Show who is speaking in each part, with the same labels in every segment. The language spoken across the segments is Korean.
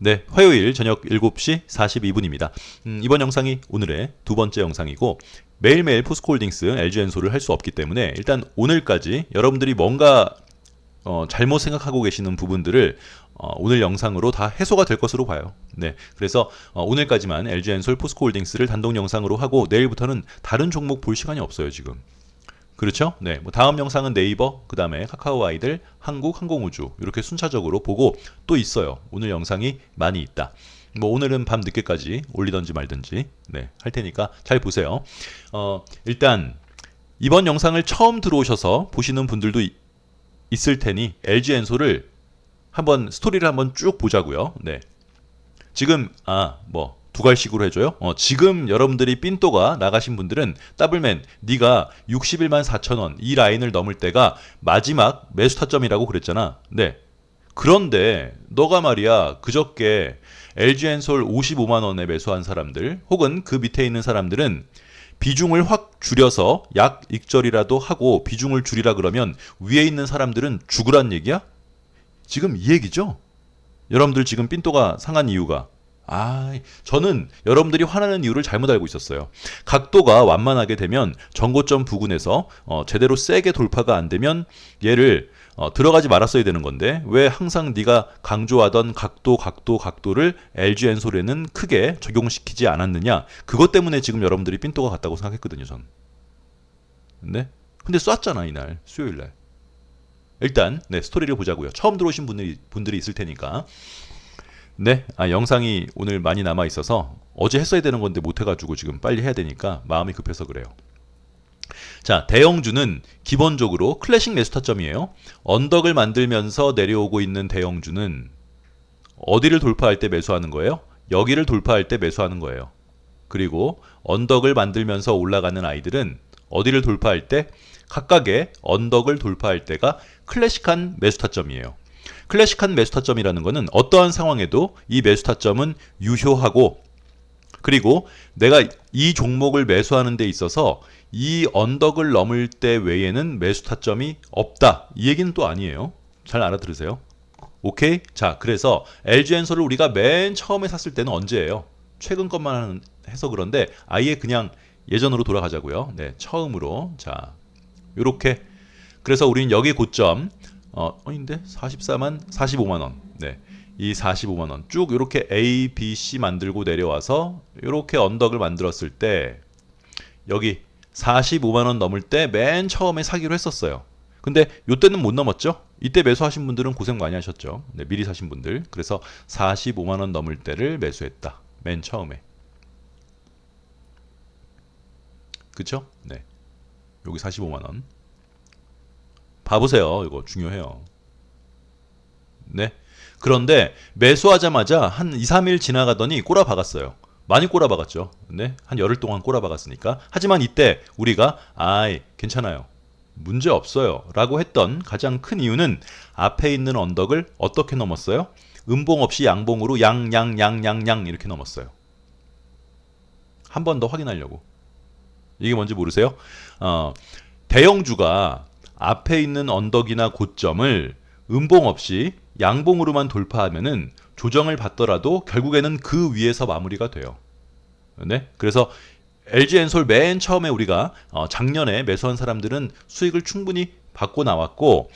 Speaker 1: 네, 화요일 저녁 7시 42분입니다. 음, 이번 영상이 오늘의 두 번째 영상이고 매일매일 포스코홀딩스 LG엔소를 할수 없기 때문에 일단 오늘까지 여러분들이 뭔가 어, 잘못 생각하고 계시는 부분들을 어, 오늘 영상으로 다 해소가 될 것으로 봐요. 네, 그래서 어, 오늘까지만 LG엔솔 포스코홀딩스를 단독 영상으로 하고 내일부터는 다른 종목 볼 시간이 없어요 지금. 그렇죠? 네. 뭐 다음 영상은 네이버, 그 다음에 카카오 아이들, 한국 항공우주 이렇게 순차적으로 보고 또 있어요. 오늘 영상이 많이 있다. 뭐 오늘은 밤 늦게까지 올리던지 말든지 네, 할 테니까 잘 보세요. 어, 일단 이번 영상을 처음 들어오셔서 보시는 분들도 이- 있을 테니 LG 엔소를 한번 스토리를 한번 쭉 보자고요. 네. 지금 아 뭐 두갈식으로 해줘요. 어, 지금 여러분들이 삔또가 나가신 분들은 더블맨 네가 61만 4천 원 이 라인을 넘을 때가 마지막 매수 타점이라고 그랬잖아. 네. 그런데 너가 말이야 그저께 LG엔솔 55만 원에 매수한 사람들 혹은 그 밑에 있는 사람들은 비중을 확 줄여서 약 익절이라도 하고 비중을 줄이라 그러면 위에 있는 사람들은 죽으란 얘기야? 지금 이 얘기죠? 여러분들 지금 삔또가 상한 이유가 아, 저는 여러분들이 화나는 이유를 잘못 알고 있었어요. 각도가 완만하게 되면 전고점 부근에서 어, 제대로 세게 돌파가 안 되면 얘를 어, 들어가지 말았어야 되는 건데 왜 항상 네가 강조하던 각도, 각도, 각도를 LG 엔솔에는 크게 적용시키지 않았느냐? 그것 때문에 지금 여러분들이 삔또가 갔다고 생각했거든요, 전. 네? 근데 쐈잖아 이날 수요일 날. 일단 네 스토리를 보자고요. 처음 들어오신 분들이 분들이 있을 테니까. 네, 아, 영상이 오늘 많이 남아 있어서 어제 했어야 되는 건데 못 해가지고 지금 빨리 해야 되니까 마음이 급해서 그래요. 자, 대형주는 기본적으로 클래식 매수 타점이에요. 언덕을 만들면서 내려오고 있는 대형주는 어디를 돌파할 때 매수하는 거예요? 여기를 돌파할 때 매수하는 거예요. 그리고 언덕을 만들면서 올라가는 아이들은 어디를 돌파할 때 각각의 언덕을 돌파할 때가 클래식한 매수 타점이에요. 클래식한 매수 타점이라는 것은 어떠한 상황에도 이 매수 타점은 유효하고 그리고 내가 이 종목을 매수하는 데 있어서 이 언덕을 넘을 때 외에는 매수 타점이 없다. 이 얘기는 또 아니에요. 잘 알아들으세요. 오케이? 자, 그래서 LG엔솔을 우리가 맨 처음에 샀을 때는 언제예요? 최근 것만 해서 그런데 아예 그냥 예전으로 돌아가자고요. 네, 처음으로. 자, 요렇게 그래서 우리는 여기 고점 어, 어인데 44만 45만 원. 네. 이 45만 원 쭉 이렇게 A, B, C 만들고 내려와서 이렇게 언덕을 만들었을 때 여기 45만 원 넘을 때 맨 처음에 사기로 했었어요. 근데 요때는 못 넘었죠? 이때 매수하신 분들은 고생 많이 하셨죠. 네, 미리 사신 분들. 그래서 45만 원 넘을 때를 매수했다. 맨 처음에. 그쵸? 네. 여기 45만 원. 봐보세요. 이거 중요해요. 네. 그런데 매수하자마자 한 2, 3일 지나가더니 꼬라박았어요. 많이 꼬라박았죠. 네. 한 열흘 동안 꼬라박았으니까. 하지만 이때 우리가 아이, 괜찮아요. 문제 없어요. 라고 했던 가장 큰 이유는 앞에 있는 언덕을 어떻게 넘었어요? 음봉 없이 양봉으로 양, 양, 양, 양, 양 이렇게 넘었어요. 한 번 더 확인하려고. 이게 뭔지 모르세요? 어, 대형주가 앞에 있는 언덕이나 고점을 음봉 없이 양봉으로만 돌파하면은 조정을 받더라도 결국에는 그 위에서 마무리가 돼요. 네? 그래서 LG 엔솔 맨 처음에 우리가 어, 작년에 매수한 사람들은 수익을 충분히 받고 나왔고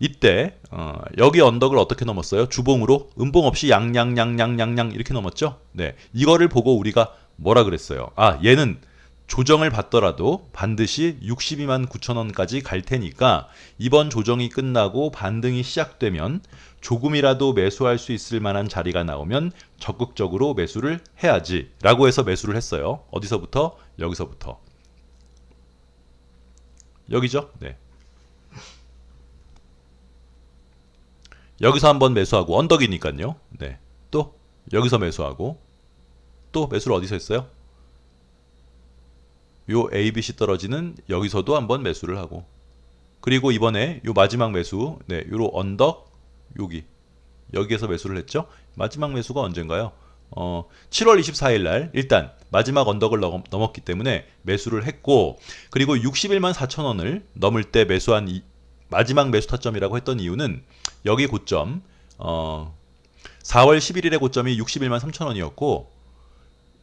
Speaker 1: 이때 어, 여기 언덕을 어떻게 넘었어요? 주봉으로 음봉 없이 양양양양양양 이렇게 넘었죠? 네. 이거를 보고 우리가 뭐라 그랬어요? 아, 얘는 조정을 받더라도 반드시 62만 9천 원까지 갈 테니까 이번 조정이 끝나고 반등이 시작되면 조금이라도 매수할 수 있을 만한 자리가 나오면 적극적으로 매수를 해야지 라고 해서 매수를 했어요. 어디서부터? 여기서부터. 여기죠? 네. 여기서 한번 매수하고 언덕이니까요. 네. 또 여기서 매수하고 또 매수를 어디서 했어요? 요 ABC 떨어지는 여기서도 한번 매수를 하고 그리고 이번에 요 마지막 매수 네, 요로 언덕 여기 여기에서 매수를 했죠. 마지막 매수가 언젠가요? 어, 7월 24일 날 일단 마지막 언덕을 넘, 넘었기 때문에 매수를 했고 그리고 61만 4천 원을 넘을 때 매수한 이, 마지막 매수 타점이라고 했던 이유는 여기 고점 어, 4월 11일의 고점이 61만 3천 원이었고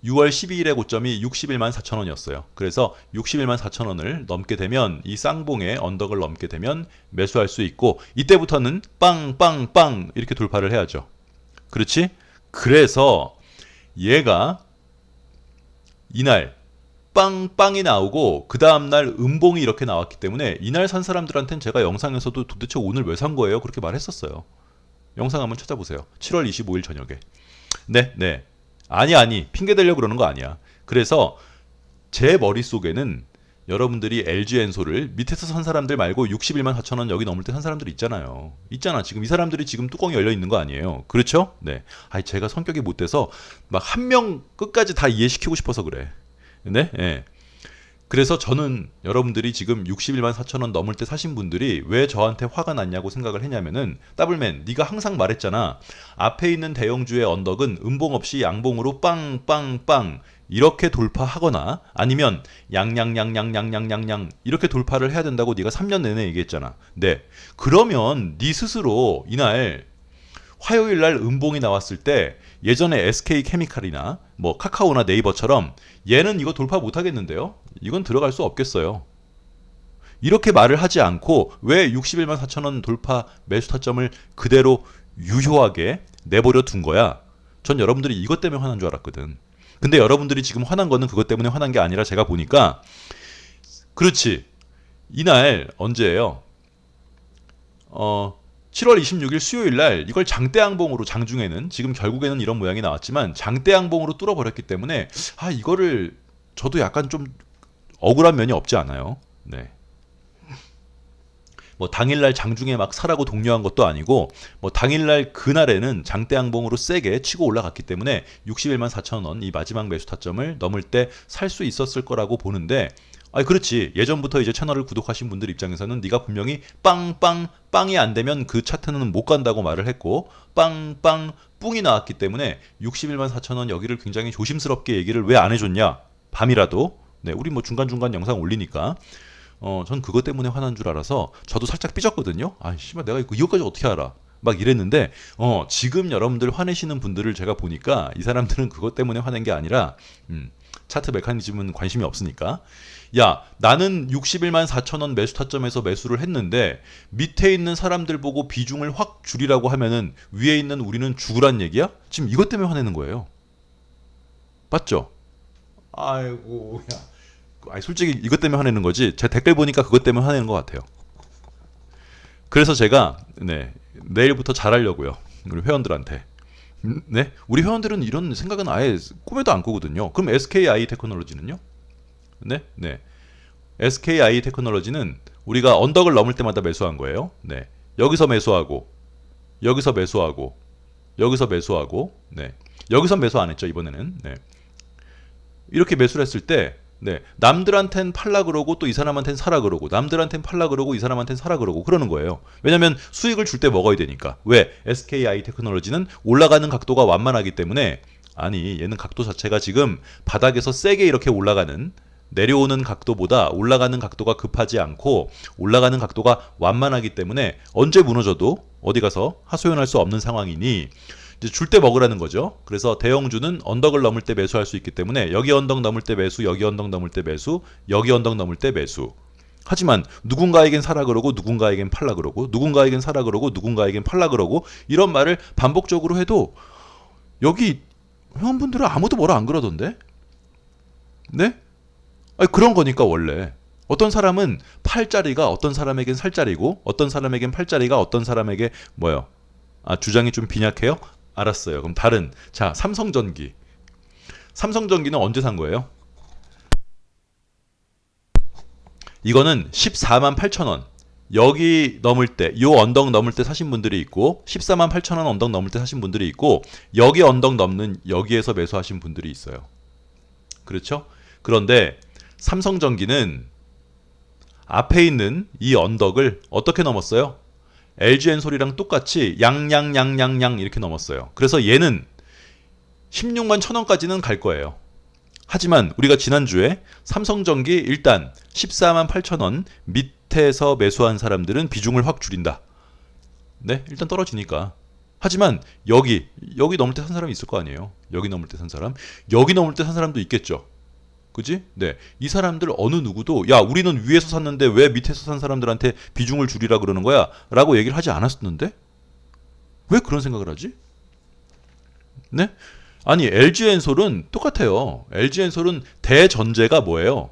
Speaker 1: 6월 12일의 고점이 61만 4천 원이었어요. 그래서 61만 4천 원을 넘게 되면 이 쌍봉의 언덕을 넘게 되면 매수할 수 있고 이때부터는 빵빵빵 이렇게 돌파를 해야죠. 그렇지? 그래서 얘가 이날 빵빵이 나오고 그 다음날 음봉이 이렇게 나왔기 때문에 이날 산 사람들한테는 제가 영상에서도 도대체 오늘 왜 산 거예요? 그렇게 말했었어요. 영상 한번 찾아보세요. 7월 25일 저녁에. 네, 네. 아니, 아니. 핑계 대려고 그러는 거 아니야. 그래서 제 머릿속에는 여러분들이 LG 엔소를 밑에서 산 사람들 말고 61만 4천 원 여기 넘을 때 산 사람들 있잖아요. 있잖아. 지금 이 사람들이 지금 뚜껑이 열려 있는 거 아니에요. 그렇죠? 네. 아니 제가 성격이 못 돼서 막 한 명 끝까지 다 이해시키고 싶어서 그래. 네? 예. 그래서 저는 여러분들이 지금 61만 4천 원 넘을 때 사신 분들이 왜 저한테 화가 났냐고 생각을 했냐면은 더블맨 네가 항상 말했잖아. 앞에 있는 대형주의 언덕은 음봉 없이 양봉으로 빵빵빵 이렇게 돌파하거나 아니면 양양양양양양양양 이렇게 돌파를 해야 된다고 네가 3년 내내 얘기했잖아. 네. 그러면 네 스스로 이날 화요일 날 음봉이 나왔을 때 예전에 SK 케미칼이나 뭐 카카오나 네이버처럼 얘는 이거 돌파 못 하겠는데요. 이건 들어갈 수 없겠어요. 이렇게 말을 하지 않고 왜 61만 4천 원 돌파 매수 타점을 그대로 유효하게 내버려 둔 거야? 전 여러분들이 이것 때문에 화난 줄 알았거든. 근데 여러분들이 지금 화난 거는 그것 때문에 화난 게 아니라 제가 보니까 그렇지. 이날 언제예요? 어 7월 26일 수요일 날 이걸 장대양봉으로 장중에는 지금 결국에는 이런 모양이 나왔지만 장대양봉으로 뚫어버렸기 때문에 아 이거를 저도 약간 좀 억울한 면이 없지 않아요. 네. 뭐 당일날 장중에 막 사라고 독려한 것도 아니고 뭐 당일날 그날에는 장대양봉으로 세게 치고 올라갔기 때문에 61만 4천 원 이 마지막 매수 타점을 넘을 때 살 수 있었을 거라고 보는데 아 그렇지 예전부터 이제 채널을 구독하신 분들 입장에서는 네가 분명히 빵빵 빵이 안 되면 그 차트는 못 간다고 말을 했고 빵빵 뿡이 나왔기 때문에 61만 4천 원 여기를 굉장히 조심스럽게 얘기를 왜 안 해줬냐 밤이라도 네 우리 뭐 중간 중간 영상 올리니까 어, 전 그것 때문에 화난 줄 알아서 저도 살짝 삐졌거든요. 아, 씨발 내가 이거 이거까지 어떻게 알아? 막 이랬는데 어, 지금 여러분들 화내시는 분들을 제가 보니까 이 사람들은 그것 때문에 화낸 게 아니라 음, 차트 메커니즘은 관심이 없으니까 야 나는 61만 4천 원 매수 타점에서 매수를 했는데 밑에 있는 사람들 보고 비중을 확 줄이라고 하면은 위에 있는 우리는 죽으란 얘기야? 지금 이것 때문에 화내는 거예요. 맞죠? 아이고 야. 아니 솔직히 이것 때문에 화내는 거지. 제 댓글 보니까 그것 때문에 화내는 것 같아요. 그래서 제가 네 내일부터 잘하려고요. 우리 회원들한테. 음, 네, 우리 회원들은 이런 생각은 아예 꿈에도 안 꾸거든요. 그럼 SKI 테크놀로지는요? 네, 네. SKI 테크놀로지는 우리가 언덕을 넘을 때마다 매수한 거예요. 네, 여기서 매수하고, 여기서 매수하고, 여기서 매수하고, 네, 여기서 매수 안 했죠 이번에는. 네, 이렇게 매수를 했을 때 네. 남들한텐 팔라 그러고 또 이 사람한텐 사라 그러고 남들한텐 팔라 그러고 이 사람한텐 사라 그러고 그러는 거예요. 왜냐면 수익을 줄 때 먹어야 되니까. 왜? SKI 테크놀로지는 올라가는 각도가 완만하기 때문에 아니, 얘는 각도 자체가 지금 바닥에서 세게 이렇게 올라가는 내려오는 각도보다 올라가는 각도가 급하지 않고 올라가는 각도가 완만하기 때문에 언제 무너져도 어디 가서 하소연할 수 없는 상황이니 줄 때 먹으라는 거죠. 그래서 대형주는 언덕을 넘을 때 매수할 수 있기 때문에 여기 언덕 넘을 때 매수, 여기 언덕 넘을 때 매수, 여기 언덕 넘을 때 매수. 하지만 누군가에겐 사라 그러고 누군가에겐 팔라 그러고 누군가에겐 사라 그러고 누군가에겐 팔라 그러고 이런 말을 반복적으로 해도 여기 회원분들은 아무도 뭐라 안 그러던데? 네? 아니, 그런 거니까 원래 어떤 사람은 팔자리가 어떤 사람에겐 살자리고 어떤 사람에겐 팔자리가 어떤 사람에게 뭐요? 아 주장이 좀 빈약해요? 알았어요. 그럼 다른 자 삼성전기. 삼성전기는 언제 산 거예요? 이거는 14만 8천 원. 여기 넘을 때, 요 언덕 넘을 때 사신 분들이 있고, 14만 8천 원 언덕 넘을 때 사신 분들이 있고, 여기 언덕 넘는 여기에서 매수하신 분들이 있어요. 그렇죠? 그런데 삼성전기는 앞에 있는 이 언덕을 어떻게 넘었어요? LG엔 소리랑 똑같이 양양양양양 이렇게 넘었어요. 그래서 얘는 16만 천 원까지는 갈 거예요. 하지만 우리가 지난주에 삼성전기 일단 14만 8천 원 밑에서 매수한 사람들은 비중을 확 줄인다. 네, 일단 떨어지니까. 하지만 여기 여기 넘을 때 산 사람이 있을 거 아니에요. 여기 넘을 때 산 사람, 여기 넘을 때 산 사람도 있겠죠. 그지? 네. 이 사람들 어느 누구도 야 우리는 위에서 샀는데 왜 밑에서 산 사람들한테 비중을 줄이라 그러는 거야? 라고 얘기를 하지 않았었는데 왜 그런 생각을 하지? 네? 아니 LG 엔솔은 똑같아요. LG 엔솔은 대전제가 뭐예요?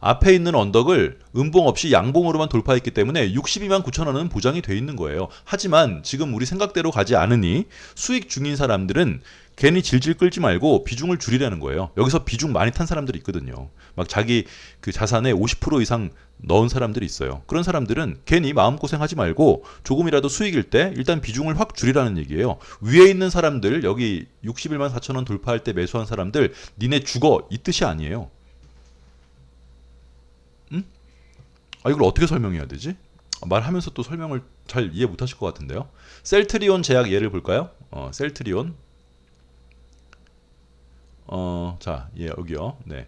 Speaker 1: 앞에 있는 언덕을 음봉 없이 양봉으로만 돌파했기 때문에 62만 9천 원은 보장이 돼 있는 거예요. 하지만 지금 우리 생각대로 가지 않으니 수익 중인 사람들은 괜히 질질 끌지 말고 비중을 줄이라는 거예요. 여기서 비중 많이 탄 사람들이 있거든요. 막 자기 그 자산의 50% 이상 넣은 사람들이 있어요. 그런 사람들은 괜히 마음고생하지 말고 조금이라도 수익일 때 일단 비중을 확 줄이라는 얘기예요. 위에 있는 사람들 여기 61만 4천 원 돌파할 때 매수한 사람들 니네 죽어 이 뜻이 아니에요. 아 이걸 어떻게 설명해야 되지? 말하면서 또 설명을 잘 이해 못하실 것 같은데요. 셀트리온 제약 예를 볼까요? 어, 셀트리온. 어, 자, 예, 여기요. 네.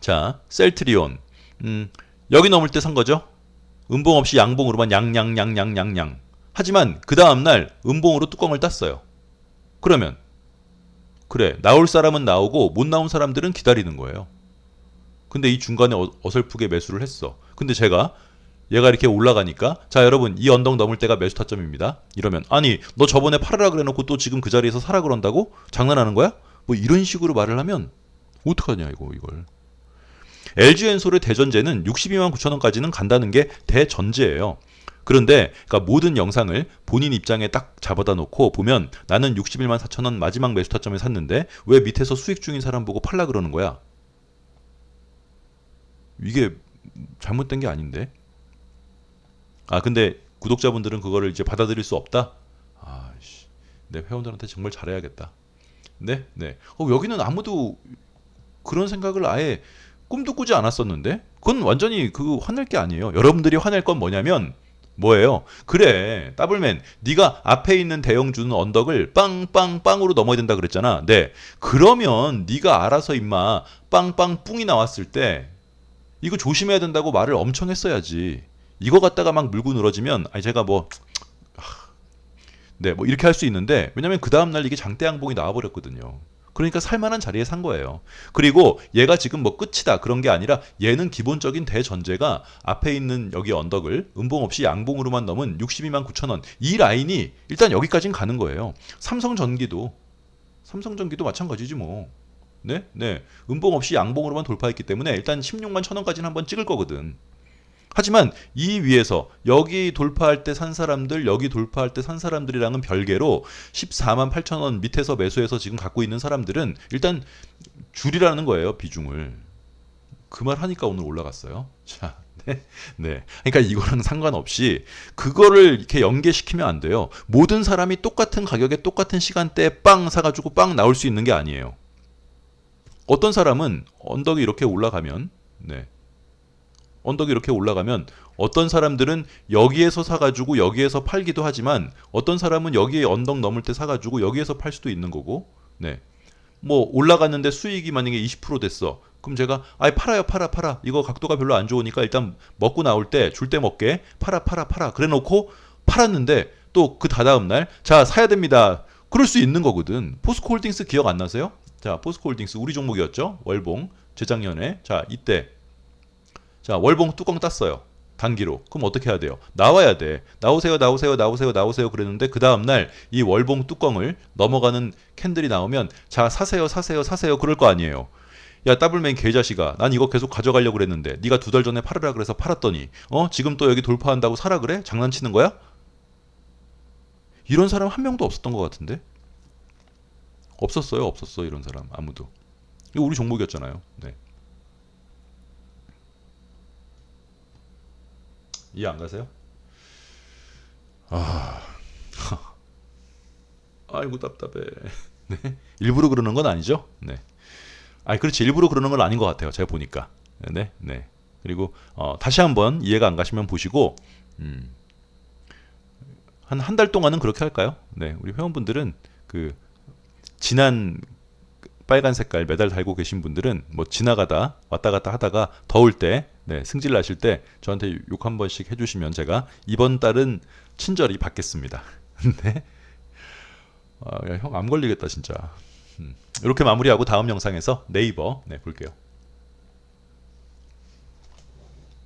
Speaker 1: 자, 셀트리온. 음, 여기 넘을 때 산 거죠? 음봉 없이 양봉으로만 양양양양양양. 하지만 그 다음 날 음봉으로 뚜껑을 땄어요. 그러면 그래 나올 사람은 나오고 못 나온 사람들은 기다리는 거예요. 근데 이 중간에 어, 어설프게 매수를 했어. 근데 제가 얘가 이렇게 올라가니까 자 여러분 이 언덕 넘을 때가 매수 타점입니다. 이러면 아니 너 저번에 팔으라 그래놓고 또 지금 그 자리에서 사라 그런다고 장난하는 거야? 뭐 이런 식으로 말을 하면 어떡하냐 이거 이걸. LG 엔솔의 대전제는 62만 9천 원까지는 간다는 게 대전제예요. 그런데 그러니까 모든 영상을 본인 입장에 딱 잡아다 놓고 보면 나는 61만 4천 원 마지막 매수 타점에 샀는데 왜 밑에서 수익 중인 사람 보고 팔라 그러는 거야? 이게 잘못된 게 아닌데. 아 근데 구독자분들은 그거를 이제 받아들일 수 없다. 아씨, 내 회원들한테 정말 잘해야겠다. 네, 네. 어, 여기는 아무도 그런 생각을 아예 꿈도 꾸지 않았었는데 그건 완전히 그 화낼 게 아니에요. 여러분들이 화낼 건 뭐냐면 뭐예요? 그래 더블맨 네가 앞에 있는 대형 주는 언덕을 빵빵빵으로 넘어야 된다 그랬잖아. 네. 그러면 네가 알아서 임마 빵빵 뿡이 나왔을 때 이거 조심해야 된다고 말을 엄청 했어야지. 이거 갖다가 막 물고 늘어지면 아니 제가 뭐 네, 뭐 이렇게 할 수 있는데 왜냐면 그 다음 날 이게 장대 양봉이 나와 버렸거든요. 그러니까 살만한 자리에 산 거예요. 그리고 얘가 지금 뭐 끝이다 그런 게 아니라 얘는 기본적인 대전제가 앞에 있는 여기 언덕을 음봉 없이 양봉으로만 넘은 62만 9천 원. 이 라인이 일단 여기까지는 가는 거예요. 삼성전기도 삼성전기도 마찬가지지 뭐. 네? 네. 음봉 없이 양봉으로만 돌파했기 때문에 일단 16만 천 원까지는 한번 찍을 거거든. 하지만 이 위에서 여기 돌파할 때 산 사람들, 여기 돌파할 때 산 사람들이랑은 별개로 14만 8천 원 밑에서 매수해서 지금 갖고 있는 사람들은 일단 줄이라는 거예요, 비중을. 그 말 하니까 오늘 올라갔어요. 자, 네. 네. 그러니까 이거랑 상관없이 그거를 이렇게 연계시키면 안 돼요. 모든 사람이 똑같은 가격에 똑같은 시간대에 빵 사가지고 빵 나올 수 있는 게 아니에요. 어떤 사람은 언덕이 이렇게 올라가면, 네. 언덕이 이렇게 올라가면 어떤 사람들은 여기에서 사가지고 여기에서 팔기도 하지만 어떤 사람은 여기에 언덕 넘을 때 사가지고 여기에서 팔 수도 있는 거고, 네. 뭐 올라갔는데 수익이 만약에 20% 됐어. 그럼 제가 아이 팔아요 팔아 팔아 이거 각도가 별로 안 좋으니까 일단 먹고 나올 때 줄때 먹게 팔아 팔아 팔아 그래 놓고 팔았는데 또 그 다다음 날 자 사야 됩니다. 그럴 수 있는 거거든. 포스코 홀딩스 기억 안 나세요? 자 포스코 홀딩스 우리 종목이었죠 월봉 재작년에 자 이때 자, 월봉 뚜껑 땄어요. 단기로. 그럼 어떻게 해야 돼요? 나와야 돼. 나오세요, 나오세요, 나오세요, 나오세요. 그랬는데 그 다음 날 이 월봉 뚜껑을 넘어가는 캔들이 나오면 자, 사세요, 사세요, 사세요. 그럴 거 아니에요. 야, 더블맨 개자식아. 난 이거 계속 가져가려고 그랬는데 네가 두 달 전에 팔으라 그래서 팔았더니 어? 지금 또 여기 돌파한다고 사라 그래? 장난치는 거야? 이런 사람 한 명도 없었던 것 같은데? 없었어요, 없었어. 이런 사람 아무도. 이거 우리 종목이었잖아요. 네. 이해 안 가세요? 아, 아이고 답답해. 네, 일부러 그러는 건 아니죠? 네. 아, 그렇지 일부러 그러는 건 아닌 것 같아요. 제가 보니까. 네, 네. 그리고 어, 다시 한번 이해가 안 가시면 보시고 음, 한한 달 동안은 그렇게 할까요? 네, 우리 회원분들은 그 지난 빨간 색깔 메달 달고 계신 분들은 뭐 지나가다 왔다 갔다 하다가 더울 때 네, 승질 나실 때 저한테 욕 한 번씩 해주시면 제가 이번 달은 친절히 받겠습니다. 네. 아, 야, 형암 걸리겠다 진짜. 음, 이렇게 마무리하고 다음 영상에서 네이버 네, 볼게요.